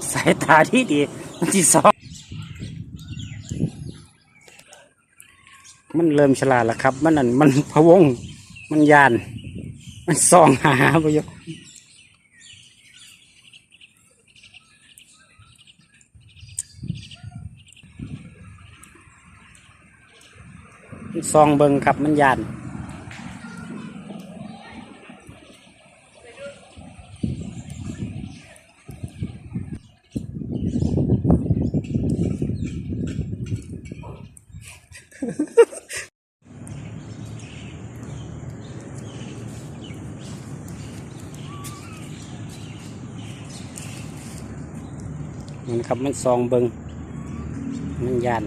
晒太阳的，你少 มันเริ่มฉลาดแล้วครับ มันนั่นมันพะวง มันยาน มันซองหาประโยชน์ซองเบิงครับมันยาน มันครับมันซองเบิงมันยาน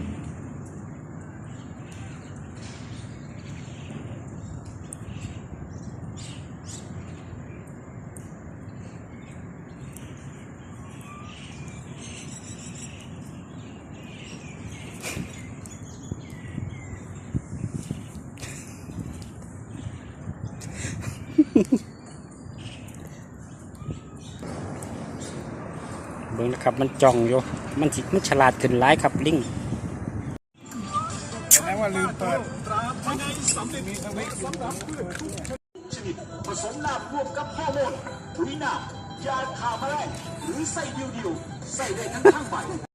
เบิ่งนะครับ มันจ้องอยู่มันสิมันฉลาดขึ้นหลายครับลิงแสดงว่าลืมเปิดผสมน้ำรวมกับฮอร์โมนปุ๋ยน้ำยาฆ่าแมลงหรือใส่เดียวๆใส่ได้ทั้งข้างใบ